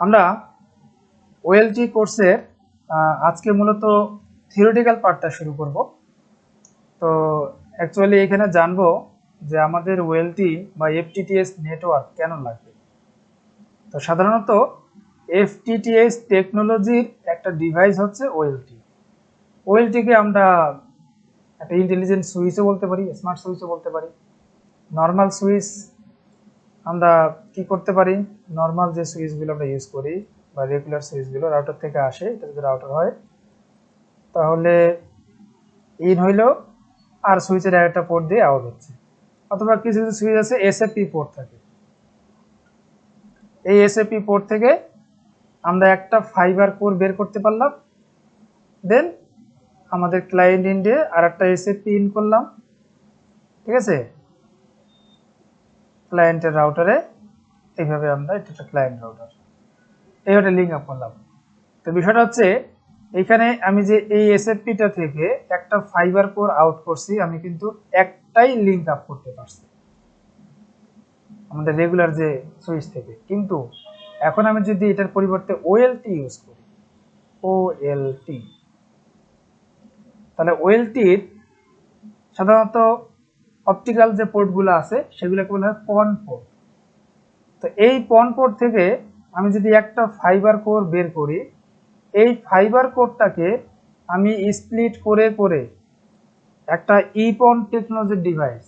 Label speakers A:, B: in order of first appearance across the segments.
A: আমরা ওএলটি কোর্সের আজকে মূলত থিওরিটিক্যাল পার্টটা শুরু করব। তো অ্যাকচুয়ালি এখানে জানব যে আমাদের ওয়েলটি বা এফটিটিএস নেটওয়ার্ক কেন লাগবে। তো সাধারণত এফটিটিএস টেকনোলজির একটা ডিভাইস হচ্ছে ওয়েলটি ওয়েলটিকে আমরা একটা ইন্টেলিজেন্ট সুইচও বলতে পারি স্মার্ট সুইচও বলতে পারি। নর্মাল সুইচ আমরা কি করতে পারি? নর্মাল যে সুইচগুলো আমরা ইউজ করি বা রেগুলার সুইচগুলো রাউটার থেকে আসে এটা যদি রাউটার হয়, তাহলে ইন হইল আর সুইচের একটা পোর্ট দিয়ে আউট হচ্ছে। অথবা কিছু কিছু সুইচ আছে এসএপি পোর্ট থাকে। এই এসএপি পোর্ট থেকে আমরা একটা ফাইবার কোর বের করতে পারলাম। দেন আমাদের ক্লায়েন্ট ইন্ডে আর একটা এসএপি ইন করলাম। ঠিক আছে? ক্লায়েন্টের রাউটারে এইভাবে আমরা এটা একটা ক্লায়েন্ট রাউটার এইভাবে লিঙ্ক আপ করলাম। তো বিষয়টা হচ্ছে, এখানে আমি যে এই এসএফপিটা থেকে একটা ফাইবার কোর আউট করছি, আমি কিন্তু একটাই লিঙ্ক আপ করতে পারছি। আমাদের রেগুলার যে সুইচ থেকে। কিন্তু এখন আমি যদি এটার পরিবর্তে ওএলটি ইউজ করি ওএলটি তাহলে ওএলটির সাধারণত অপটিক্যাল যে পোর্টগুলো আছে, সেগুলোকে বলা হয় পন পোর্ট তো এই পন পোর্ট থেকে আমি যদি একটা ফাইবার কোর বের করি, এই ফাইবার কোরটাকে আমি স্প্লিট করে করে একটা ইপন টেকনোলজির ডিভাইস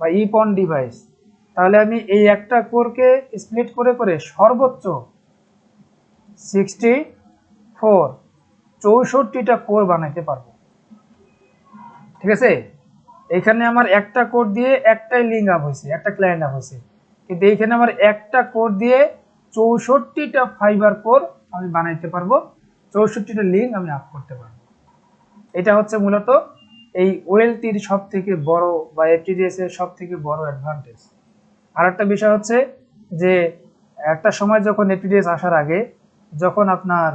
A: বা ইপন ডিভাইস তাহলে আমি এই একটা কোরকে স্প্লিট করে করে সর্বোচ্চ সিক্সটি ফোর চৌষট্টিটা কোর বানাইতে পারব। ঠিক আছে? এখানে আমার একটা কোড দিয়ে একটাই লিঙ্ক আপ হয়েছে, একটা ক্লায়েন্ট আপ হয়েছে। কিন্তু এইখানে আমার একটা কোড দিয়ে চৌষট্টিটা ফাইবার কোর আমি বানাইতে পারব, চৌষট্টিটা লিঙ্ক আমি আপ করতে পারব। এটা হচ্ছে মূলত এই ওয়েলটির সব থেকে বড় বা এফটিডিএস এর সব থেকে বড় অ্যাডভান্টেজ আর একটা বিষয় হচ্ছে যে একটা সময় যখন এফটিডিএস আসার আগে যখন আপনার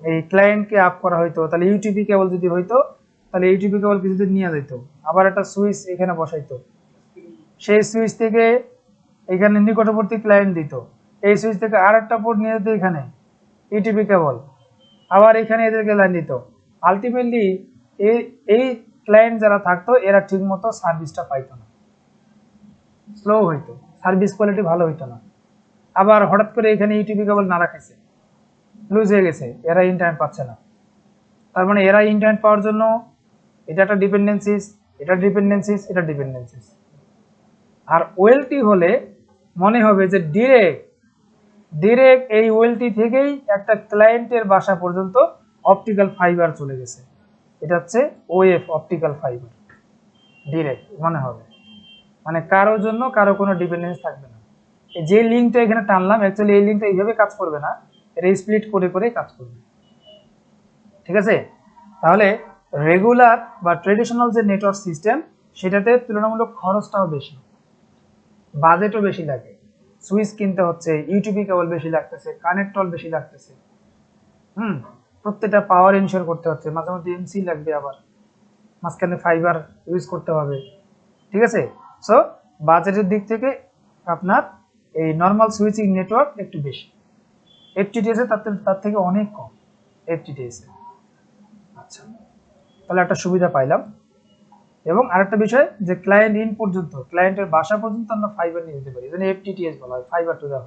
A: এই ক্লায়েন্টকে আপ করা হইতো, তাহলে ইউটিপি কেবল যদি হইতো তাহলে ইউটিপি কেবল কিছুদিন নিয়ে যেত আবার একটা সুইচ এখানে বসাইতো। সেই সুইচ থেকে এখানে নিকটবর্তী ক্লায়েন্ট দিত। এই সুইচ থেকে আর একটা পোর্ট নিয়ে যেত এখানে ইউটিপি কেবল। আবার এখানে এদেরকে লাইন দিত। আলটিমেটলি এই এই ক্লায়েন্ট যারা থাকতো, এরা ঠিকমতো সার্ভিসটা পাইতো না। স্লো হইতো। সার্ভিস কোয়ালিটি ভালো হইতো না। আবার হঠাৎ করে এখানে ইউটিপি কেবল না রাখাইছে। লুজ হয়ে গেছে। এরা ইন্টারনেট পাচ্ছে না। তার মানে এরা ইন্টারনেট পাওয়ার জন্য এটা একটা ডিপেন্ডেন্সিস এটা ডিপেন্ডেন্সিস এটা ডিপেন্ডেন্সিস আর ওয়েলটি হলে মনে হবে যে ডিরেক্ট ডিরেক্ট এই ওয়েলটি থেকেই একটা ক্লায়েন্টের বাসা পর্যন্ত অপটিক্যাল ফাইবার চলে গেছে। এটা হচ্ছে ওএফ অপটিক্যাল ফাইবার ডিরেক্ট মনে হবে। মানে কারও জন্য কারও কোনো ডিপেন্ডেন্স থাকবে না। যে লিঙ্কটা এখানে টানলাম অ্যাকচুয়ালি এই লিঙ্কটা এইভাবে কাজ করবে না। এটা স্প্লিট করে করে কাজ করবে। ঠিক আছে? তাহলে রেগুলার বা ট্রেডিশনাল যে নেটওয়ার্ক সিস্টেম, সেটাতে তুলনামূলক খরচটাও বেশি। বাজেটও বেশি লাগে। সুইচ কিনতে হচ্ছে ইউটিউবি কেবল বেশি লাগতেছে, কানেক্টর বেশি লাগতেছে। হুম, প্রত্যেকটা পাওয়ার ইনশিওর করতে হচ্ছে। মাঝে মধ্যে এমসি লাগবে আবার। মাঝখানে ফাইবার ইউজ করতে হবে। ঠিক আছে? সো বাজেটের দিক থেকে আপনার এই নর্মাল সুইচিং নেটওয়ার্ক একটু বেশি। এফটিটিএস এ তার থেকে- তার থেকে অনেক কম। এফটিটিএস এ। আচ্ছা। তাহলে একটা সুবিধা পাইলাম। এবং আরেকটা বিষয় যে ক্লায়েন্ট ইন পর্যন্ত ক্লায়েন্টের বাসা পর্যন্ত আমরা ফাইবার নিয়ে যেতে পারি। যেন এফটিটিএস বলা হয় ফাইবার টু দা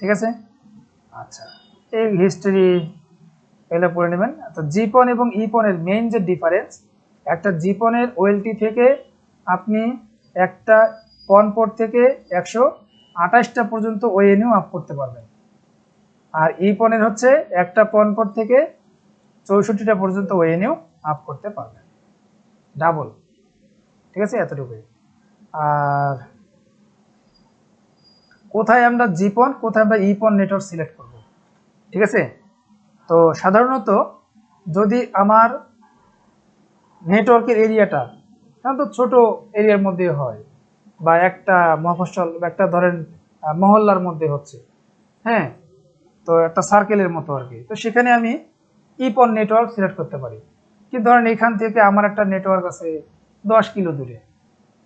A: ঠিক আছে? আচ্ছা এই হিস্ট্রি এগুলো পড়ে নেবেন। তো জিপন এবং ইপনের মেইন যে ডিফারেন্স একটা জিপনের ওয়েলটি থেকে আপনি একটা পন পোর্ট থেকে একশো আঠাশটা পর্যন্ত ওএনইউ আপ করতে পারবেন। আর ইপনের হচ্ছে একটা পন পোর্ট থেকে চৌষট্টিটা পর্যন্ত ওএনইউ আপ করতে পারবেন ডাবল ঠিক আছে? এতটুকুই। আর কোথায় আমরা জিপন কোথায় আমরা ইপন নেটওয়ার্ক সিলেক্ট করব? ঠিক আছে? তো সাধারণত যদি আমার নেটওয়ার্কের এরিয়াটা সাধারণত ছোট এরিয়ার মধ্যে হয়, বা একটা মফস্বল, বা একটা ধরেন মহল্লার মধ্যে হচ্ছে হ্যাঁ? তো একটা সার্কেলের মতো আর কি। তো সেখানে আমি ইপন নেটওয়ার্ক সিলেক্ট করতে পারি। কি ধরেন এখান থেকে আমার একটা নেটওয়ার্ক আছে দশ কিলো দূরে।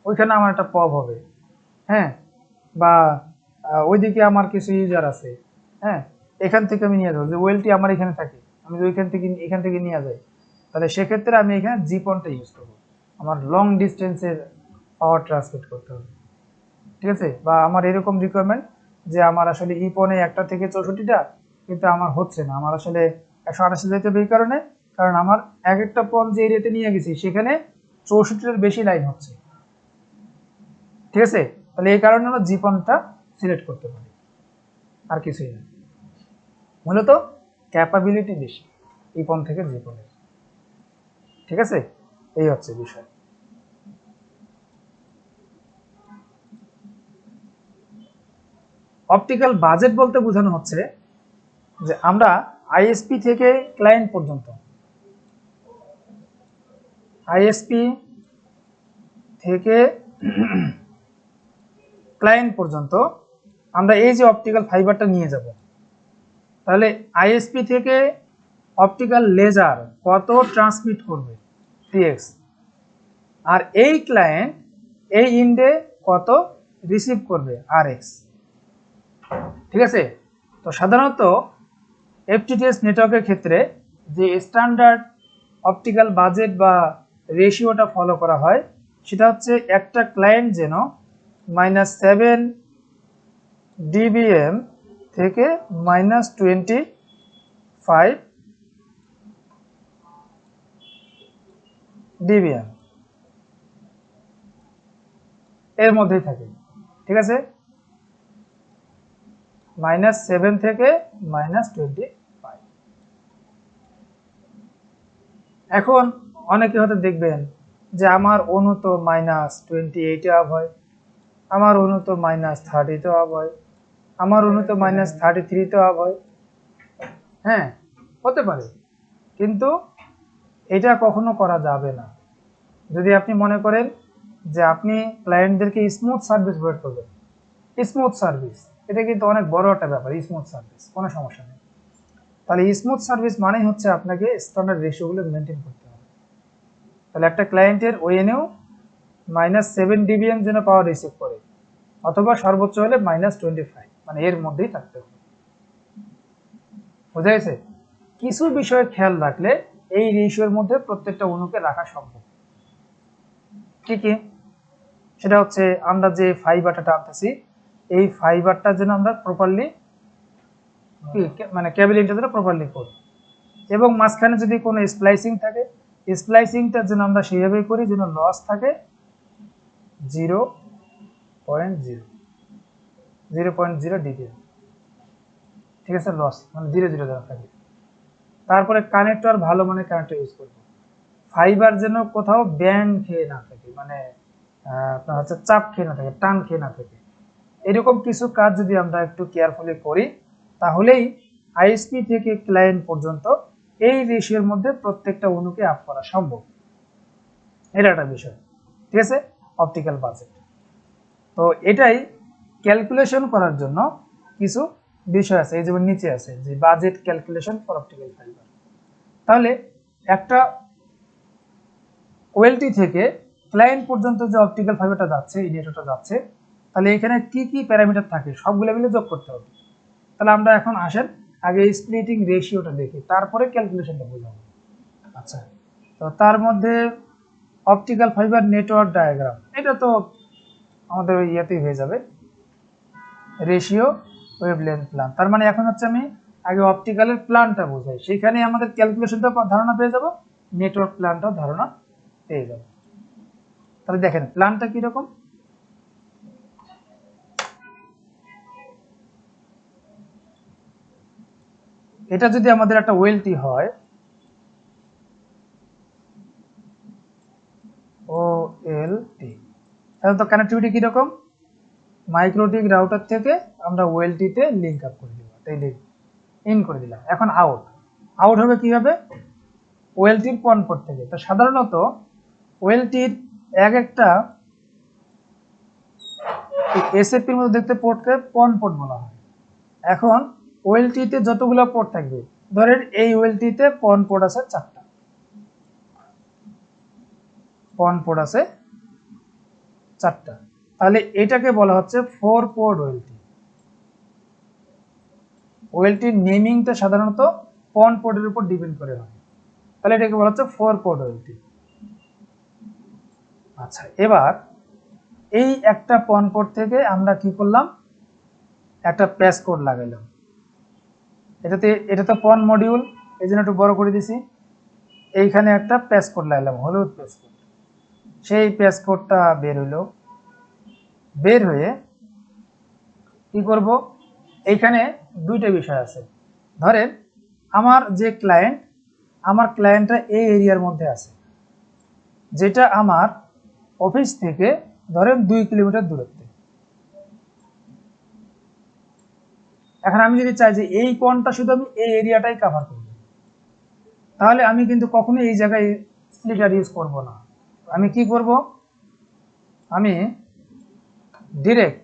A: ওইখানে আমার একটা পব হবে। হ্যাঁ? বা ওইদিকে আমার কিছু ইউজার আছে। হ্যাঁ? এখান থেকে আমি নিয়ে যাব। যে ওয়েলটি আমার এখানে থাকে। আমি যদি ওইখান থেকে, এখান থেকে নিয়ে যাই, তাহলে সেক্ষেত্রে আমি এখানে জিপনটা ইউজ করব। আমার লং ডিস্টেন্সের পাওয়ার ট্রান্সমিট করতে হবে। ঠিক আছে? বা আমার এরকম রিকোয়ারমেন্ট যে আমার আসলে ইপনে একটা থেকে চৌষট্টিটা, কিন্তু আমার হচ্ছে না। আমার আসলে একশো আটাশি যাইতে হবে এই কারণে, কারণ আমার এক একটা পণ যে এরিয়াতে নিয়ে গেছি, সেখানে চৌষট্টির বেশি লাইন হচ্ছে। ঠিক আছে? তাহলে এই কারণে আমরা জিপনটা সিলেক্ট করতে পারি। আর কিছুই না। মূলত ক্যাপাবিলিটি বেশি ইপন থেকে জিপনের ঠিক আছে? এই হচ্ছে বিষয়। অপটিক্যাল বাজেট বলতে বোঝানো হচ্ছে যে আমরা আইএসপি থেকে ক্লায়েন্ট পর্যন্ত। আইএসপি থেকে ক্লায়েন্ট পর্যন্ত আমরা এই যে অপটিক্যাল ফাইবারটা নিয়ে যাব, তাহলে আইএসপি থেকে অপটিক্যাল লেজার কত ট্রান্সমিট করবে? টিএক্স আর এই ক্লায়েন্ট এই ইন্ডে কত রিসিভ করবে? আর ঠিক আছে? তো সাধারণত এফটিটিএস নেটওয়ার্কের ক্ষেত্রে যে স্ট্যান্ডার্ড অপটিক্যাল বাজেট বা রেশিওটা ফলো করা হয়, সেটা হচ্ছে একটা ক্লায়েন্ট যেন মাইনাস সেভেন ডিবিএম থেকে মাইনাস টোয়েন্টি ফাইভ ডিবিএম এর মধ্যেই থাকে, ঠিক আছে? মাইনাস সেভেন থেকে মাইনাস টোয়েন্টি ফাইভ এখন অনেকে হয়তো দেখবেন যে আমার অনু তো মাইনাস টোয়েন্টি এইটে আপ হয়, আমার অনু তো মাইনাস থার্টিতেও আপ হয়, আমার অনু তো মাইনাস থার্টি থ্রিতেও আপ হয়। হ্যাঁ হতে পারে, কিন্তু এটা কখনো করা যাবে না। যদি আপনি মনে করেন যে আপনি ক্লায়েন্টদেরকে স্মুথ সার্ভিস প্রোভাইড করবেন স্মুথ সার্ভিস এটা কিন্তু অনেক বড় একটা ব্যাপার স্মুথ সার্ভিস কোনো সমস্যা নেই। তাহলে স্মুথ সার্ভিস মানেই হচ্ছে আপনাকে স্ট্যান্ডার্ড রেশিওগুলো মেনটেন করতে হবে। তাহলে একটা ক্লায়েন্টের ওয়েনেও মাইনাস সেভেন ডিবিএম যেন পাওয়ার রিসিভ করে, অথবা সর্বোচ্চ হলে মাইনাস টোয়েন্টি ফাইভ মানে এর মধ্যেই থাকতে হবে। বোঝা গেছে? কিছু বিষয়ে খেয়াল রাখলে এই রেশিওর মধ্যে প্রত্যেকটা অণুকে রাখা সম্ভব। কি কি? সেটা হচ্ছে আমরা যে ফাইবারটা টানতেছি, এই ফাইবারটা যেন আমরা প্রপারলি মানে ক্যাবিলিংটা যেন প্রপারলি করি এবং মাঝখানে যদি কোনো স্প্লাইসিং থাকে স্প্লাইসিংটা যেন আমরা সেইভাবেই করি, যেন লস থাকে zero point zero zero point zero DPM ঠিক আছে লস মানে জিরো জিরো দেওয়া থাকে। তারপরে কানেক্টর ভালো মানে কানেক্টর ইউজ করব। ফাইবার যেন কোথাও ব্যান্ড খেয়ে না থাকে মানে আপনার হচ্ছে চাপ খেয়ে না থাকে, টান খেয়ে না থাকে। এরকম কিছু কাজ যদি আমরা একটু কেয়ারফুলি করি তাহলেই আইএসপি থেকে ক্লায়েন্ট পর্যন্ত এই রেশিওর মধ্যে প্রত্যেকটা অণুকে আপ করা সম্ভব। এটা একটা বিষয়, ঠিক আছে? অপটিক্যাল বাজেট তো এটাই ক্যালকুলেশন করার জন্য কিছু বিষয় আছে, এই যেমন নিচে আছে, যে budget calculation for optical fibre তাহলে একটা ওয়েলটি থেকে ক্লায়েন্ট পর্যন্ত যে অপটিক্যাল ফাইবারটা যাচ্ছে, এই নেটওয়ার্কটা যাচ্ছে, তাহলে এখানে কি কি প্যারামিটার থাকে, সবগুলো মিলে যোগ করতে হবে। তাহলে আমরা এখন আসেন, আগে স্প্লিটিং রেশিওটা দেখি, তারপরে ক্যালকুলেশনটা বোঝাবো। আচ্ছা তো তার মধ্যে অপটিক্যাল ফাইবার নেটওয়ার্ক ডায়াগ্রাম এটা তো আমাদের ওই ইয়েতেই হয়ে যাবে। রেশিও ওয়েভলেন্থ প্ল্যান তার মানে এখন হচ্ছে আমি আগে অপটিক্যালের প্ল্যানটা বোঝাই সেখানে আমাদের ক্যালকুলেশনটা ধারণা পেয়ে যাব নেটওয়ার্ক প্ল্যানটাও ধারণা পেয়ে যাব। তাহলে দেখেন প্ল্যানটা কীরকম? এটা যদি আমাদের একটা ওয়েলটি হয় ও এল টি তাহলে তো কানেক্টিভিটি কীরকম? মাইক্রোটিক রাউটার থেকে আমরা ওয়েলটিতে লিঙ্ক আপ করে দিলাম তাই লিঙ্ক ইন করে দিলাম। এখন আউট আউট হবে কীভাবে? ওয়েলটির পন পোর্ট থেকে তো সাধারণত ওয়েলটির এক একটা এসএপির মধ্যে দেখতে পোর্টকে পন পোর্ট বলা হয়। এখন ওয়েলটিতে যতগুলো পোর্ট থাকবে, ধরেন এই ওয়েলটিতে পন পোর্ট আছে চারটা। পন পোর্ট আছে চারটা। তাহলে এটাকে বলা হচ্ছে ফোর পোর্ট ওয়েলটি। ওয়েলটির নেমিংটা সাধারণত পন পোর্টের উপর ডিপেন্ড করে হয়। তাহলে এটাকে বলা হচ্ছে ফোর পোর্ট ওয়েলটি। আচ্ছা এবার এই একটা পন পোর্ট থেকে আমরা কি করলাম? একটা প্যাস কোড লাগাইলাম এটাতে এটা তো পন মডিউল এই জন্য একটু বড় করে দিছি। এইখানে একটা প্যাস কোড লাগাইলাম হলুদ প্যাস কোড সেই প্যাস কোডটা বের হইল। বের হয়ে কি করব? এইখানে দুইটা বিষয় আছে। ধরেন, আমার যে ক্লায়েন্ট আমার ক্লায়েন্টটা এই এরিয়ার মধ্যে আছে। যেটা আমার অফিস থেকে ধরেন দুই কিলোমিটার দূরত্বে। এখন আমি যদি চাই যে এই কোনটা শুধু আমি এই এরিয়াটাই কভার করব, তাহলে আমি কিন্তু কখনোই এই জায়গায় স্প্লিটার ইউজ করব না। আমি কি করব? আমি ডিরেক্ট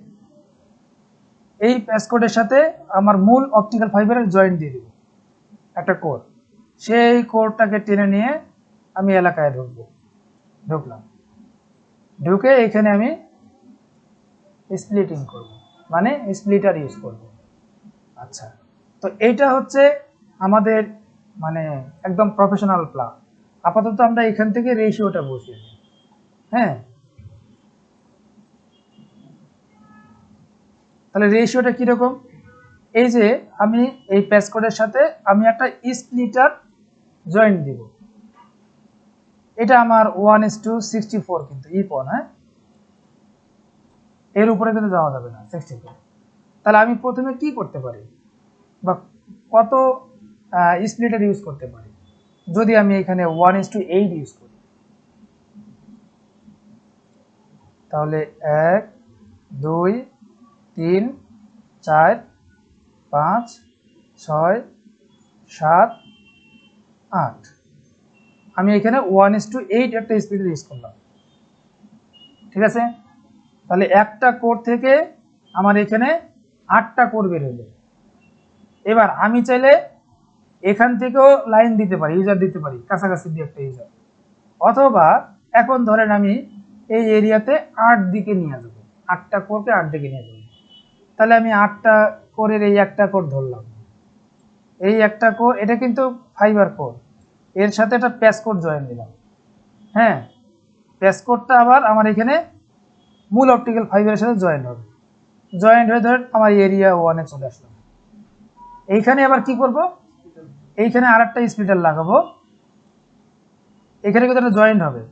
A: এই প্যাসকোডের সাথে আমার মূল অপটিক্যাল ফাইবারের জয়েন্ট দিয়ে দিব, একটা কোড সেই কোডটাকে টেনে নিয়ে আমি এলাকায় ঢুকবো, ঢুকলাম। ঢুকে এখানে আমি স্প্লিটিং করব মানে স্প্লিটার ইউজ করব। আচ্ছা। তো এইটা হচ্ছে আমাদের মানে একদম প্রফেশনাল প্লাগ আপাতত আমরা এখান থেকে রেশিওটা বসিয়ে দিই। হ্যাঁ? তাহলে রেশিওটা কীরকম? এই যে আমি এই প্যাসকোডের সাথে আমি একটা স্প্লিটার জয়েন্ট দিব। এটা আমার one is to sixty four কিন্তু ইপন হ্যাঁ? এর উপরে কিন্তু যাওয়া যাবে না সিক্সটি ফোর তাহলে আমি প্রথমে কি করতে পারি? বা কত স্প্লিটার ইউজ করতে পারি? যদি আমি এখানে one is to eight use করি। তাহলে এক, দুই, তিন, চার, পাঁচ, ছয়, সাত, আট। আমি এখানে ওয়ান ইস টু এইট একটা স্পিড ইউজ করলাম। ঠিক আছে? তাহলে একটা কোড থেকে আমার এখানে আটটা বের হইল এবার আমি চাইলে এখান থেকেও লাইন দিতে পারি ইউজার দিতে পারি, কাছাকাছি দিয়ে একটা ইউজার অথবা এখন ধরেন আমি এই এরিয়াতে আট দিকে নিয়ে যাব। আটটা কোরকে আট দিকে নিয়ে যাব। তাহলে আমি আটটা কোরের এই একটা কোর ধরলাম। এই একটা কোর, এটা কিন্তু ফাইবার কোর এর সাথে একটা প্যাসকোড জয়েন দিলাম। হ্যাঁ প্যাসকোডটা আবার আমার এখানে মূল অপটিক্যাল ফাইবারের সাথে জয়েন হবে। জয়েন্ট হয়ে ধরেন আমার এরিয়া ওয়ানে চলে আসলাম এইখানে আবার কি করব? এইখানে আর একটা স্পিটার লাগাবো। এখানে কিন্তু একটা জয়েন্ট হবে।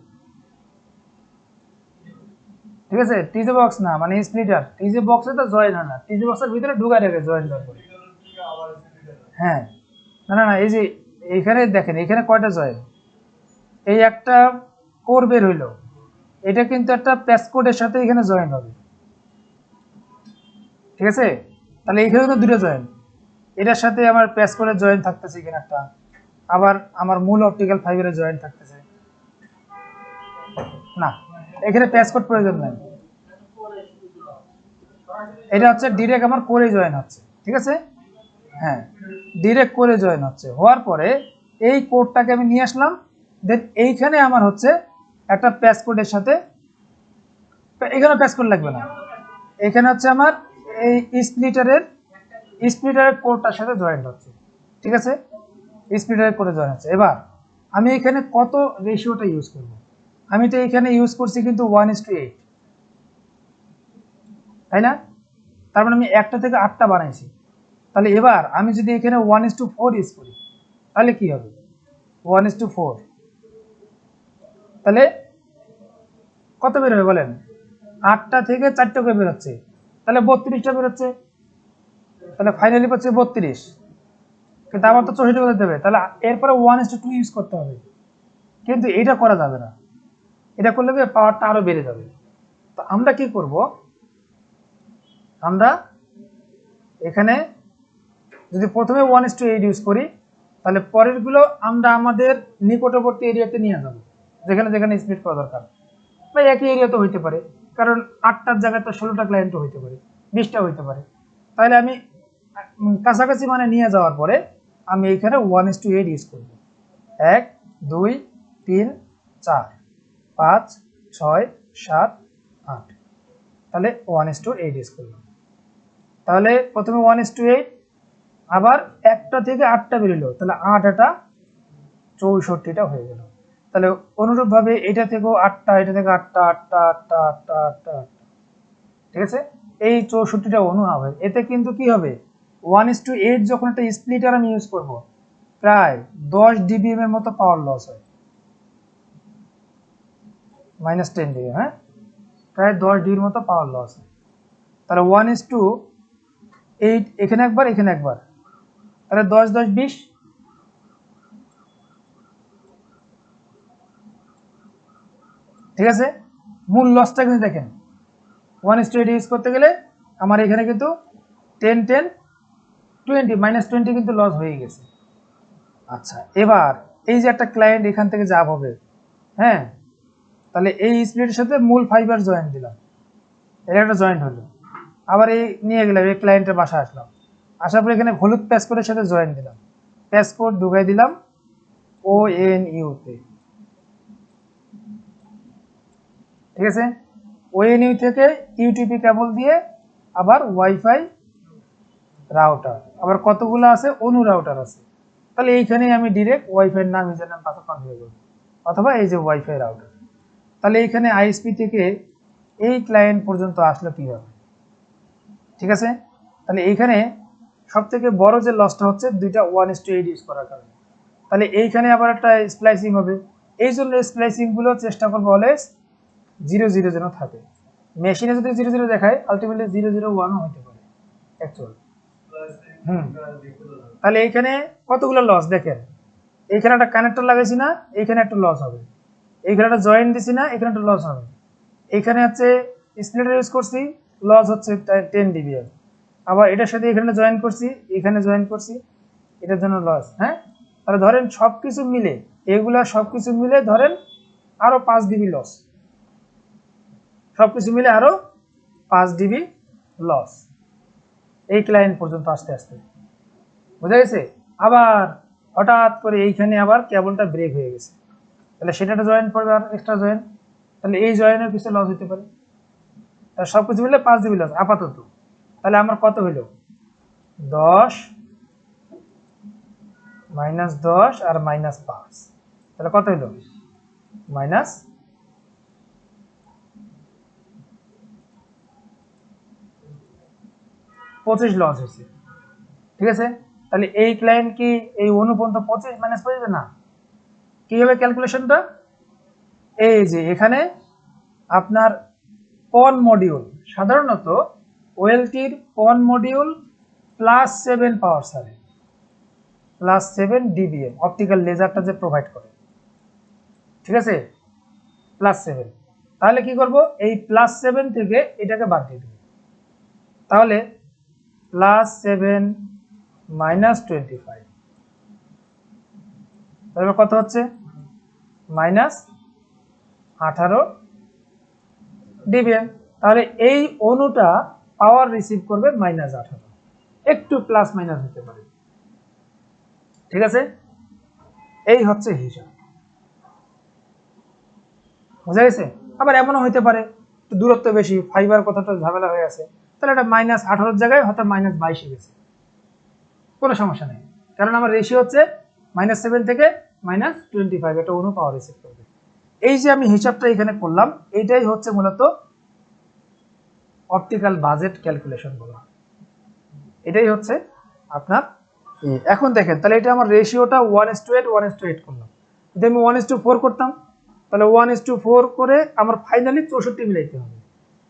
A: ঠিক আছে? টিজে বক্স না মানে স্প্লিটার টিজে বক্সে তো জয়েন হয় না। টিজে বক্সের ভিতরে ঢুকাই রাখে জয়েন করে। হ্যাঁ। না না না, এই যে এইখানে দেখেন এখানে কয়টা জয়েন এই একটা কোর বের হইল। এটা কিন্তু একটা প্যাসকোডের সাথে এখানে জয়েন হবে। ঠিক আছে? তাহলে এখানে তো দুটো জয়েন এটার সাথে আমার প্যাসকোডের জয়েন থাকতেছে এখানে একটা। আবার আমার মূল অপটিক্যাল ফাইবারের জয়েন থাকতেছে। না, এখানে প্যাসকোড প্রয়োজন নাই। এটা হচ্ছে ডিরেক্ট আমার করে জয়েন হচ্ছে। ঠিক আছে? হ্যাঁ ডিরেক্ট করে জয়েন হচ্ছে। হওয়ার পরে এই কোডটাকে আমি নিয়ে আসলাম। দেন এইখানে আমার হচ্ছে একটা প্যাসকোডের সাথে। এখানে প্যাসকোড লাগবে না। এখানে হচ্ছে আমার এই স্প্লিটারের স্প্লিটারের কোডটার সাথে জয়েন্ট হচ্ছে। ঠিক আছে? স্প্লিটারের কোডে জয়েন হচ্ছে এবার, আমি এখানে কত রেশিওটা ইউজ করব? আমি তো এখানে ইউজ করছি কিন্তু ওয়ান ইস টু এইট তাই না? তার মানে আমি একটা থেকে আটটা বানাইছি। তাহলে এবার আমি যদি এখানে one is to four use করি, তাহলে কি হবে? ওয়ান ইস টু ফোর তাহলে কত বের হবে বলেন? আটটা থেকে চারটা করে বেরোচ্ছে তাহলে বত্রিশটা বেরোচ্ছে। তাহলে ফাইনালি পাচ্ছে বত্রিশ। কিন্তু আমার তো চৌষট্টি করে দেবে। তাহলে এরপরে ওয়ান ইস টু ইউজ করতে হবে। কিন্তু এটা করা যাবে না। এটা করলে পাওয়ারটা আরও বেড়ে যাবে। তো আমরা কি করব? আমরা এখানে যদি প্রথমে one is to eight use করি, তাহলে পরেরগুলো আমরা আমাদের নিকটবর্তী এরিয়াতে নিয়ে যাব। যেখানে যেখানে স্পিড করা দরকার। বা একই এরিয়াতে হইতে পারে। কারণ আটটার জায়গায় তো ষোলোটা ক্লায়েন্টও হইতে পারে, বিশটা হইতে পারে। তাহলে আমি কাছাকাছি মানে নিয়ে যাওয়ার পরে আমি এখানে one is to eight use করব। এক, দুই, তিন, চার, পাঁচ, ছয়, সাত, আট। তাহলে one is to eight use করলাম। তাহলে প্রথমে ওয়ান ইস টু এইট আবার একটা থেকে আটটা বেরোলো, তাহলে আট আটা চৌষট্টিটা হয়ে গেল। তাহলে অনুরূপভাবে এটা থেকেও আটটা, এটা থেকে আটটা আটটা আটটা আটটা আটটা আটটা। ঠিক আছে? এই চৌষট্টিটা অনু হবে। এতে কিন্তু কি হবে? ওয়ান ইস টু এইট যখন একটা স্প্লিটার আমি ইউজ করব, প্রায় দশ ডিবিএম এর মতো পাওয়ার লস হয়। মাইনাস টেন ডিবি হ্যাঁ? প্রায় দশ ডিবির মতো পাওয়ার লস হয়। তাহলে ওয়ান ইস টু এইট এখানে একবার এখানে একবার। তাহলে দশ দশ, বিশ ঠিক আছে? মূল লসটা কিন্তু দেখেন। One is to eight use করতে গেলে আমার এখানে কিন্তু ten ten twenty minus twenty কিন্তু লস হয়ে গেছে। আচ্ছা এবার এই যে একটা ক্লায়েন্ট এখান থেকে যাব হবে হ্যাঁ? তাহলে এই স্প্লিটের সাথে মূল ফাইবার জয়েন্ট দিলাম। এটা একটা জয়েন্ট হলো। আবার এই নিয়ে গেলাম, এই ক্লায়েন্টের বাসা আসলাম। আসার পর এখানে হলুদ প্যাসকোডের সাথে জয়েন্ট দিলাম। প্যাসকোড ঢুকাই দিলাম ও এন ইউতে ঠিক আছে? ওএনইউ থেকে ইউটিপি কেবল দিয়ে আবার ওয়াইফাই রাউটার আবার কতগুলো আছে? অনু রাউটার আছে। তাহলে এইখানেই আমি ডিরেক্ট ওয়াইফাই নাম ইউজার নাম পাসওয়ার্ড কনফিগার করব অথবা এই যে ওয়াইফাই রাউটার তাহলে এইখানে আইএসপি থেকে এই ক্লায়েন্ট পর্যন্ত আসলো কীভাবে? ঠিক আছে? তাহলে এইখানে সব থেকে বড় যে লসটা হচ্ছে, দুইটা one is to eight use করার কারণে। তাহলে এইখানে আবার একটা স্প্লাইসিং হবে। এই জন্য স্প্লাইসিংগুলো চেষ্টা করব অলওয়েজ জিরো জিরো যেন থাকে। মেশিনে যদি জিরো জিরো দেখায় আলটিমেটলি জিরো জিরো ওয়ানও হইতে পারে অ্যাকচুয়াল হুম। তাহলে এইখানে কতগুলো লস দেখেন? এইখানে একটা কানেক্টর লাগাইছি না, এইখানে একটা লস হবে। এইখানে একটা জয়েন্ট দিছি না এখানে একটা লস হবে। এইখানে হচ্ছে স্প্লিটার ইউজ করছি লস হচ্ছে টেন ডিবিএম আবার এটার সাথে এখানে জয়েন করছি, এখানে জয়েন করছি, এটার জন্য লস হ্যাঁ? তাহলে ধরেন সব কিছু মিলে, এগুলা সব কিছু মিলে ধরেন আরও পাঁচ ডিবি লস সব কিছু মিলে আরও পাঁচ ডিবি লস এই ক্লায়েন্ট পর্যন্ত আসতে আসতে। বোঝা গেছে? আবার হঠাৎ করে এইখানে আবার কেবলটা ব্রেক হয়ে গেছে। তাহলে সেটা জয়েন করবে আর এক্সট্রা জয়েন তাহলে এই জয়েনের পিছনে লস হতে পারে। তাহলে সব কিছু মিলে পাঁচ জিবি লস আপাতত। তাহলে আমার কত হইল দশ মাইনাস দশ আর মাইনাস পাঁচ। তাহলে কত হইল মাইনাস পঁচিশ লস হয়েছে। ঠিক আছে? তাহলে এই ক্লায়েন্ট কি এই অনুপন্ত পঁচিশ মাইনাস পঁচিশ না? কি হবে ক্যালকুলেশনটা এই যে এখানে আপনার পন মডিউল সাধারণত ওয়েলটির পন মডিউল প্লাস সেভেন পাওয়ার সারে প্লাস সেভেন ডিবিএম অপটিক্যাল লেজারটা যে প্রোভাইড করে। ঠিক আছে? প্লাস সেভেন তাহলে কি করব? এই প্লাস সেভেন থেকে এটাকে বাদ দিয়ে দেবো। তাহলে plus seven minus twenty five তাহলে কত হচ্ছে? মাইনাস আঠারো ডিবিএম তাহলে এই অণুটা পাওয়ার রিসিভ করবে মাইনাস আঠারো। একটু প্লাস মাইনাস হতে পারে। ঠিক আছে? এই হচ্ছে হিসাব। বোঝা গেছে? আবার এমনও হইতে পারে। দূরত্ব বেশি ফাইবার কথাটা ঝামেলা হয়ে আছে। তাহলে এটা মাইনাস আঠারোর জায়গায় হয়তো মাইনাস বাইশে গেছে। কোনো সমস্যা নেই। কারণ আমার রেশিও হচ্ছে মাইনাস সেভেন থেকে মাইনাস টোয়েন্টি ফাইভ এটা অনু পাওয়ার রিসিভ করবে এই যে আমি হিসাবটা এখানে করলাম, এইটাই হচ্ছে মূলত অপটিক্যাল বাজেট ক্যালকুলেশন বলা এটাই হচ্ছে আপনার এখন দেখেন, তাহলে এটা আমার রেশিওটা one is to eight one is to eight করলাম। যদি আমি ওয়ান এস টু ফোর করতাম, তাহলে ওয়ান এস টু ফোর করে আমার ফাইনালি চৌষট্টি মিলাইতে হবে।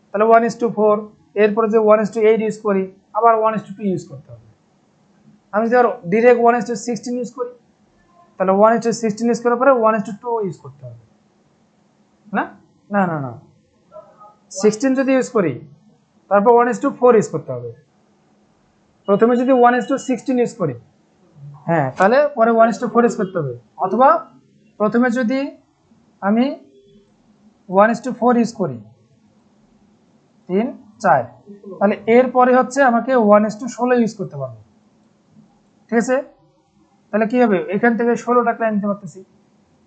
A: তাহলে ওয়ান এস টু ফোর এরপরে যে ওয়ান টু এইট ইউজ করি, আবার ওয়ান টু টু ইউজ করতে হবে। আমি যদি direct one to sixteen use করি, তাহলে ওয়ান টু সিক্সটিন ইউজ করার পরে ওয়ান টু টু ইউজ করতে হবে। না? না না না। সিক্সটিন যদি ইউজ করি, তারপর ওয়ান টু ফোর ইউজ করতে হবে। প্রথমে যদি ওয়ান টু সিক্সটিন ইউজ করি হ্যাঁ তাহলে পরে ওয়ান টু ফোর ইউজ করতে হবে। অথবা প্রথমে যদি আমি ওয়ান টু ফোর ইউজ করি, তিন চার তাহলে এরপরে হচ্ছে আমাকে ওয়ান এস টু ষোলো ইউজ করতে পারব। ঠিক আছে? তাহলে কি হবে? এখান থেকে ষোলোটা ক্লায়েন্ট নিতে পারতেছি।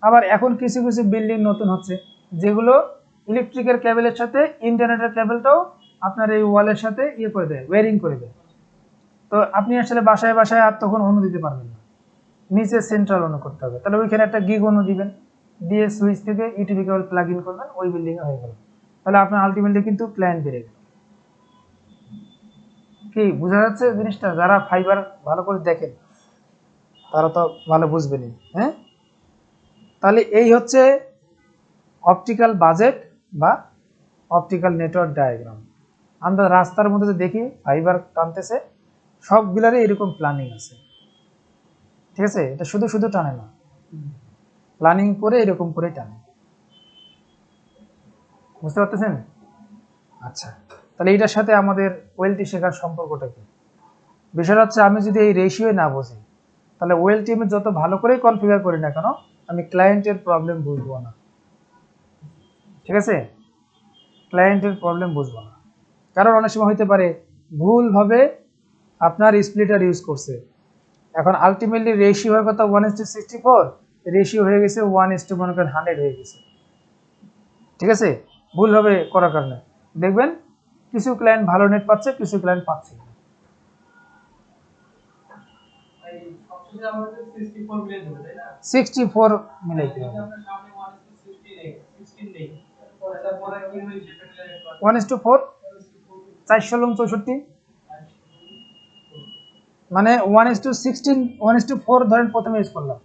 A: আবার এখন কিছু কিছু বিল্ডিং নতুন হচ্ছে, যেগুলো ইলেকট্রিকের কেবলের সাথে ইন্টারনেটের কেবলটাও আপনার এই ওয়ালের সাথে ইয়ে করে দেয় ওয়ারিং করে দেয়। তো আপনি আসলে বাসায় বাসায় আর তখন অনু দিতে পারবেন না। নিচে সেন্ট্রাল অনু করতে হবে। তাহলে ওইখানে একটা গিগ অনু দিবেন। দিয়ে সুইচ থেকে ইউটিভি কেবল প্লাগ ইন করবেন, ওই বিল্ডিংয়ে হয়ে গেল। তাহলে আপনার আলটিমেটলি কিন্তু প্ল্যান বেড়ে গেল কি বোঝা যাচ্ছে জিনিসটা? যারা ফাইবার ভালো করে দেখেন, তারা তো ভালো বুঝবেনই হ্যাঁ? তাহলে এই হচ্ছে অপটিক্যাল বাজেট বা অপটিক্যাল নেটওয়ার্ক ডায়াগ্রাম আমরা রাস্তার মধ্যে দেখি ফাইবার টানতেছে, সবগুলারই এরকম প্ল্যানিং আছে। ঠিক আছে? এটা শুধু শুধু টানে না। প্ল্যানিং করে এরকম করে টানে। বুঝতে পারতেছেন? আচ্ছা। তাহলে এটার সাথে আমাদের ওয়েলটি শেখার সম্পর্কটা কি? বিষয়টা হচ্ছে আমি যদি এই রেশিও না বুঝি, তাহলে ওয়েলটি আমি যত ভালো করেই কনফিগার করি না কেন, আমি ক্লায়েন্টের প্রবলেম বুঝব না। ঠিক আছে? ক্লায়েন্টের প্রবলেম বুঝব না। কারণ অনেক সময় হতে পারে ভুলভাবে আপনার স্প্লিটার ইউজ করছে। এখন আলটিমেটলি রেশিও হয়ে কথা one is to sixty four ratio হয়ে গেছে ওয়ান ইস টু মনে করেন হান্ড্রেড হয়ে গেছে। ঠিক আছে? ভুলভাবে করার কারণে। দেখবেন কিছু ক্লায়েন্ট ভালো নেট পাচ্ছে, কিছু ক্লায়েন্ট পাচ্ছে না।
B: এই সবশেষে আমাদের 64 মিলিয়ন হবে? তাই না
A: সিক্সটি ফোর মিলাইতে হবে
B: আমরা সামনে 1 নেই 16 নেই তারপরে কি হয়েছে প্যানেলের
A: ওয়ান ইস টু ফোর চারশো লং চৌষট্টি। মানে one is to sixteen one is to four ধরেন প্রথমে ইউজ করলাম।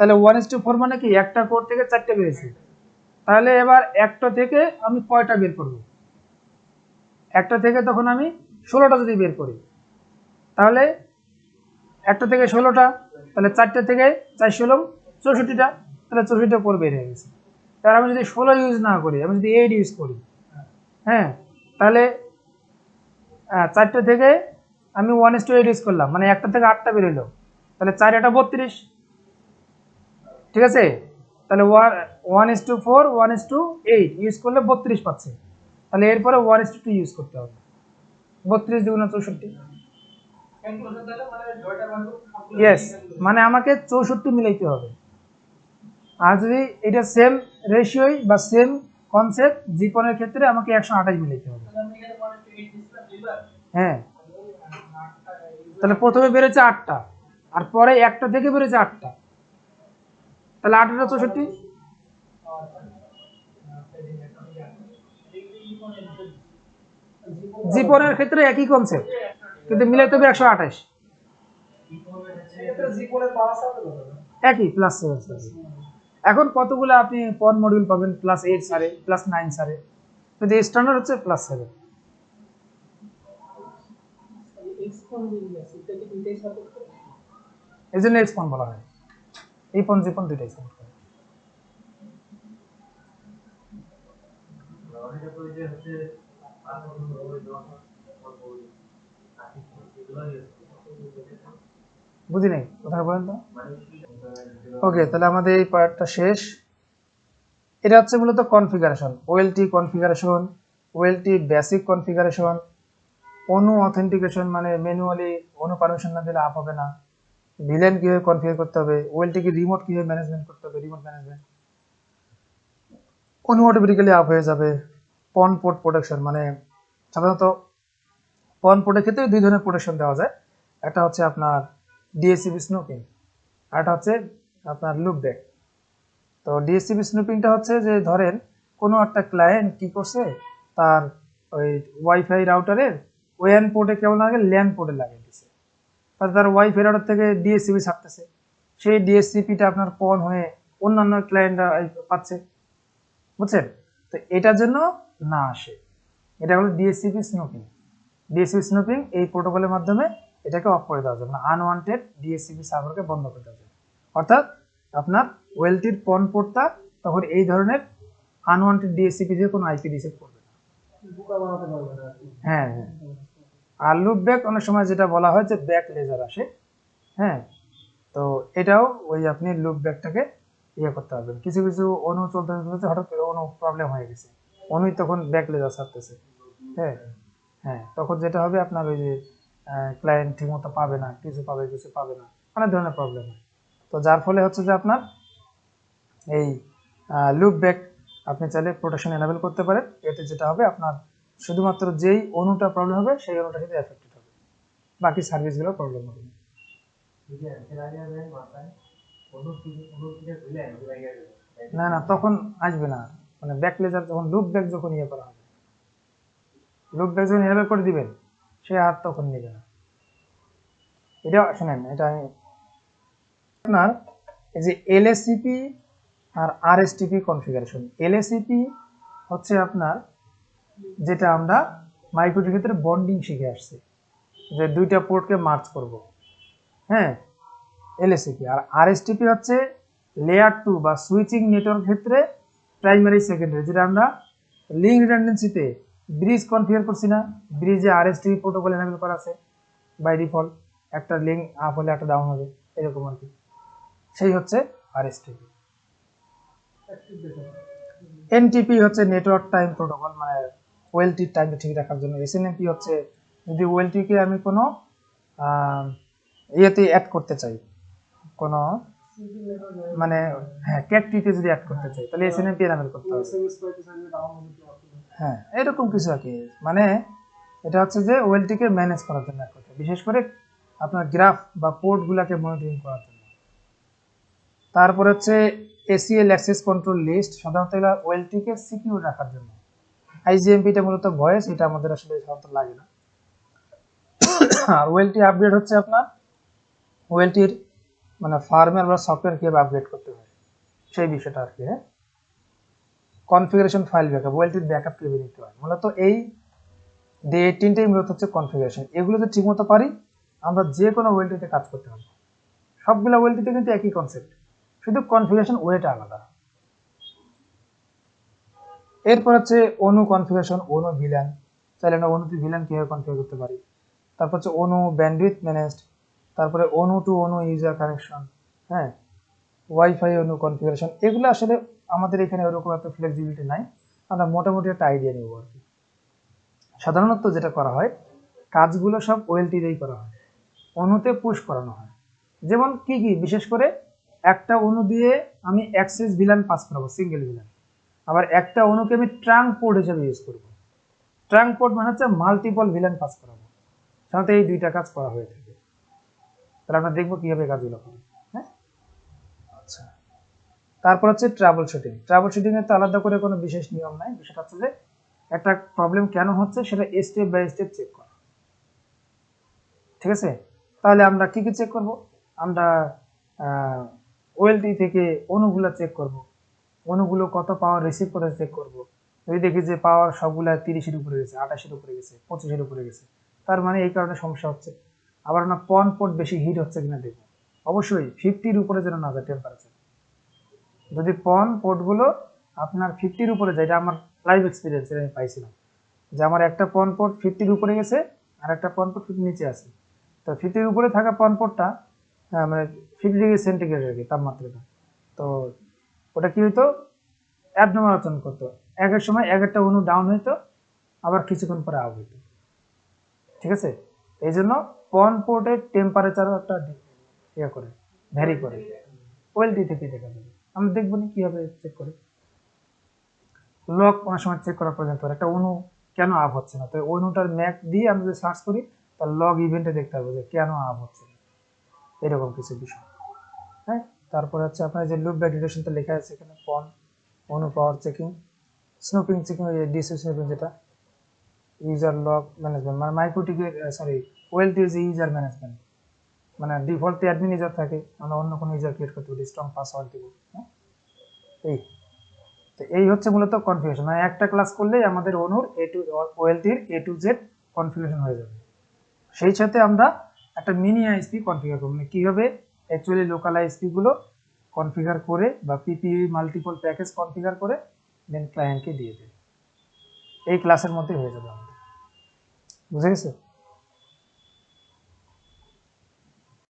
A: তাহলে ওয়ান ইস টু ফোর মানে কি? একটা কোড থেকে চারটে বেরিয়েছে। তাহলে এবার একটা থেকে আমি কয়টা বের করব? একটা থেকে তখন আমি ষোলোটা যদি বের করি, তাহলে একটা থেকে ষোলোটা, তাহলে চারটে থেকে চার ষোলো চৌষট্টিটা, তাহলে চৌষট্টিটা পর বের হয়ে গেছে। এবার আমি যদি ষোলো ইউজ না করি, আমি যদি এইট ইউজ করি হ্যাঁ তাহলে চারটে থেকে আমি one is to eight use করলাম মানে একটা থেকে আটটা বেরোলো তাহলে চার একটা বত্রিশ। ঠিক আছে? তাহলে one one is to four one is to eight use করলে বত্রিশ পাচ্ছে। তাহলে এরপরে ওয়ান ইস টু ইউজ করতে হবে। বত্রিশ দুগুণ চৌষট্টি। ইয়েস মানে আমাকে চৌষট্টি মিলাইতে হবে। আর যদি এটা সেম রেশিওই বা সেম কনসেপ্ট জীবনের ক্ষেত্রে আমাকে একশো আঠাশ মিলাইতে হবে।
B: তাহলে আমি এখানে 1 টু 8 দিছিলাম দুইবার
A: হ্যাঁ। তাহলে প্রথমে বেড়েছে আটটা, আর পরে একটা থেকে বেড়েছে আটটা। তাহলে আটটা চৌষট্টি? জীবনের ক্ষেত্রে একই কনসেপ্ট কিন্তু মিলাইতে হবে একশো আঠাশ। একই প্লাস এখন কতগুলো আপনি পন মডিউল পাবেন? প্লাস এইট সারে প্লাস নাইন সারে। কিন্তু স্ট্যান্ডার্ড হচ্ছে প্লাস সেভেন এই জন্য এক্সপন বলা হয়। এই পন জীবন দুইটাই সাপোর্ট করে। বুঝি নাই? কোথায় বলেন তো? ওকে তাহলে আমাদের এই পার্টটা শেষ। এটা হচ্ছে মূলত configuration OLT configuration OLT basic configuration ONU authentication মানে ম্যানুয়ালি অনু পারমিশন না দিলে আপ হবে না। ভিলেন কীভাবে কনফিগার করতে হবে? ওয়েলটিকে রিমোট কীভাবে ম্যানেজমেন্ট করতে হবে? Remote management ONU automatically up হয়ে যাবে। পন পোর্ট প্রোটেকশন মানে সাধারণত পন পোর্টের ক্ষেত্রে দুই ধরনের প্রোটেকশন দেওয়া যায়। একটা হচ্ছে আপনার ডিএসসিবি স্নুপিং, আর একটা হচ্ছে আপনার লুপ ব্যাক তো ডিএসসিবি স্নুপিংটা হচ্ছে যে ধরেন কোনো একটা ক্লায়েন্ট কি করছে, তার ওই ওয়াইফাই রাউটারের ওয়ান পোর্টে কেমন লাগে ল্যান পোর্টে লাগিয়ে দিছে। তাহলে তার ওয়াইফাই রাউটার থেকে ডিএসসিবি ছাড়তেছে। সেই ডিএসসিপিটা আপনার পন হয়ে অন্যান্য ক্লায়েন্টরা পাচ্ছে। বুঝছেন? তো এটার জন্য না আসে। এটা হলো ডিএসসিপি স্নুপিং ডিএসসিপি স্নুপিং এই প্রোটোকলের মাধ্যমে এটাকে অফ করে দেওয়া যাবে না আনওয়ান্টেড ডিএসসিপি সার্ভারকে বন্ধ করে দেওয়া যাবে অর্থাৎ আপনার ওয়েলটির পন পোর্টটা তখন এই ধরনের আনওয়ান্টেড ডিএসসিপি দিয়ে কোনো আইপি রিসিভ করবে না। হ্যাঁ হ্যাঁ। আর লুপ ব্যাক অনেক সময় যেটা বলা হয় যে ব্যাক লেজার আসে। হ্যাঁ তো এটাও ওই আপনি লুপ ব্যাকটাকে ইয়ে করতে পারবেন। কিছু কিছু অনু চলতে চলতে হঠাৎ করে অনু প্রবলেম হয়ে গেছে। অনুই তখন ব্যাক লেজার ছাড়তেছে। হ্যাঁ হ্যাঁ তখন যেটা হবে আপনার ওই যে ক্লায়েন্ট ঠিকমতো পাবে না, কিছু পাবে কিছু পাবে না, অনেক ধরনের প্রবলেম হয়। তো যার ফলে হচ্ছে যে আপনার এই লুপ ব্যাক আপনি চাইলে প্রোটেকশন এনাবেল করতে পারেন। এতে যেটা হবে আপনার শুধুমাত্র যেই অনুটা প্রবলেম হবে, সেই অনুটা সাথে এফেক্টেড হবে। বাকি সার্ভিসগুলো প্রবলেম হবে। না। না, তখন আসবে না। মানে ব্যাক লেজার যখন লুপ ব্যাক যখন ইয়ে করা হবে লুপ ব্যাক যখন এভাবে করে দিবেন, সে আর তখন নেবে না। এটা শোনেন, এটা আমি আপনার এই যে এলএসিপি আর আরএসটিপি কনফিগারেশন এলএসিপি হচ্ছে আপনার যেটা আমরা মাইক্রোটির ক্ষেত্রে বন্ডিং শিখে আসছি, যে দুইটা পোর্টকে মার্চ করব। হ্যাঁ? এলএসিপি আর আরএসটিপি হচ্ছে লেয়ার টু বা সুইচিং নেটওয়ার্ক ক্ষেত্রে প্রাইমারি সেকেন্ডারি যেটা আমরা লিঙ্ক রিডান্ডেন্সিতে ব্রিজ কনফিগার করছি না। ব্রিজে আরএসটিপি প্রোটোকল এনাবেল করা আছে বাই ডিফল্ট একটা লিঙ্ক আপ হলে একটা ডাউন হবে, এরকম আর কি। সেই হচ্ছে আরএসটিপি। এনটিপি হচ্ছে নেটওয়ার্ক টাইম প্রোটোকল মানে ওয়েলটির টাইম ঠিক রাখার জন্য। এসএনএমপি হচ্ছে যদি ওয়েলটিকে আমি কোনো ইয়েতে অ্যাড করতে চাই কোনো মানে হ্যাঁ ক্যাকটিতে যদি অ্যাড করতে চাই তাহলে এসএনএমপি এনাবেল করতে হবে। হ্যাঁ এরকম কিছু আর কি। মানে এটা হচ্ছে যে ওয়েলটিকে ম্যানেজ করার জন্য এক কথা বিশেষ করে আপনার গ্রাফ বা পোর্টগুলোকে মনিটরিং করার জন্য। তারপর হচ্ছে এসিএল অ্যাক্সেস কন্ট্রোল লিস্ট সাধারণত এগুলো ওয়েলটিকে সিকিউর রাখার জন্য। আইজিএমপিটা মূলত ভয়েস এটা আমাদের আসলে সাধারণত লাগে না। আর ওয়েলটি আপগ্রেড হচ্ছে আপনার ওয়েলটির মানে ফার্মওয়্যার বা সফটওয়্যার কীভাবে আপগ্রেড করতে হয় সেই বিষয়টা আর কি হ্যাঁ? কনফিগারেশন ফাইল ব্যাকআপ ওয়েলটির ব্যাকআপ কীভাবে নিতে হয়? মূলত এই ডে তিনটেই মূলত হচ্ছে কনফিগারেশন এগুলো যদি ঠিকমতো পারি, আমরা যে কোনো ওয়েলটিতে কাজ করতে পারব। সবগুলো ওয়েলটিতে কিন্তু একই কনসেপ্ট শুধু কনফিগারেশন ওয়েটা আলাদা। এরপর হচ্ছে অনু কনফিগারেশন অনু ভিলান চাইলে আমরা অনুতে ভিলান কীভাবে কনফিগার করতে পারি? তারপর হচ্ছে অনু ব্যান্ডউইথ ম্যানেজড তারপরে ONU to ONU user connection হ্যাঁ? ওয়াইফাই অনু কনফিগারেশন এগুলো আসলে আমাদের এখানে ওরকম একটা ফ্লেক্সিবিলিটি নাই। আমরা মোটামুটি একটা আইডিয়া নেব আর কি। সাধারণত যেটা করা হয়, কাজগুলো সব ওয়েলটিতেই করা হয়। অনুতে পুশ করানো হয়। যেমন কি কি? বিশেষ করে একটা অনু দিয়ে আমি অ্যাক্সেস ভিলান পাস করাবো সিঙ্গেল ভিলান আবার একটা অনুকে আমি ট্রাঙ্ক পোর্ট হিসেবে ইউজ করব। ট্রাঙ্ক পোর্ট মানে হচ্ছে মাল্টিপল ভিলান পাস করাবো। সাধারণত এই দুইটা কাজ করা হয়ে থাকে। তাহলে আমরা দেখব কীভাবে কাজগুলো করি হ্যাঁ? আচ্ছা। তারপর হচ্ছে ট্রাবল শুটিং ট্রাবল শুটিং এর তো আলাদা করে কোনো বিশেষ নিয়ম নাই। বিষয়টা হচ্ছে যে একটা প্রবলেম কেন হচ্ছে সেটা স্টেপ বাই স্টেপ চেক করা। ঠিক আছে? তাহলে আমরা কি কি চেক করব? আমরা ওয়েলটি থেকে অনুগুলো চেক করব। অনুগুলো কত পাওয়ার রিসিভ করে চেক করব। যদি দেখি যে পাওয়ার সবগুলা তিরিশের উপরে গেছে আঠাশের উপরে গেছে পঁচিশের উপরে গেছে তার মানে এই কারণে সমস্যা হচ্ছে। আবার না পন পোর্ট বেশি হিট হচ্ছে কিনা দেখব। অবশ্যই ফিফটির উপরে যেন না যায় টেম্পারেচার যদি পন পোর্টগুলো আপনার ফিফটির উপরে যায়, এটা আমার লাইভ এক্সপিরিয়েন্স আমি পাইছিলাম। যে আমার একটা পন পোর্ট ফিফটির উপরে গেছে, আর একটা পন পোর্ট ফিফটি নিচে আছে। তো ফিফটির উপরে থাকা পন পোর্টটা মানে ফিফটি ডিগ্রি সেন্টিগ্রেড আর কি, তাপমাত্রাটা। তো ওটা কী হইতো? অ্যাবনর্মাল আচরণ করতো। একের সময় এক একটা অনু ডাউন হইতো, আবার কিছুক্ষণ পরে আপ হইতো। ঠিক আছে? এই জন্য পন পোর্টের টেম্পারেচারও একটা ইয়ে করে ভ্যারি করে। ওয়েলটি থেকে দেখা যাবে আমরা দেখব না কীভাবে চেক করে। লক অনেক সময় চেক করা পর্যন্ত একটা অনু কেন আপ হচ্ছে না? তো অনুটার ম্যাক দিয়ে আমরা যদি সার্চ করি তার লগ ইভেন্টে দেখতে পাবো যে কেন আপ হচ্ছে না। এরকম কিছু বিষয়। হ্যাঁ? তারপরে হচ্ছে আপনার যে লুপ ব্যাক লেখা আছে এখানে PON ONU power checking snooping checking DC snooping যেটা ইউজার লগ ম্যানেজমেন্ট মানে মাইক্রোটিকের সরি ওয়েলটির যে ইউজার ম্যানেজমেন্ট মানে ডিফল্ট অ্যাডমিন ইউজার থাকে, আমরা অন্য কোনো ইউজার ক্রিয়েট করতে পারি স্ট্রং পাসওয়ার্ড দিব হ্যাঁ? এই। তো এই হচ্ছে মূলত কনফিগারেশন মানে একটা ক্লাস করলেই আমাদের অনুর এ টু ওয়েলটির এ টু জেড কনফিগারেশন হয়ে যাবে। সেই সাথে আমরা একটা মিনি আইএসপি কনফিগার করব মানে কীভাবে অ্যাকচুয়ালি লোকাল আইএসপিগুলো কনফিগার করে বা পিপিই মাল্টিপল প্যাকেজ কনফিগার করে দেন ক্লায়েন্টকে দিয়ে দেবে এই ক্লাসের মধ্যে হয়ে যাবে আমাদের। বুঝে গেছে?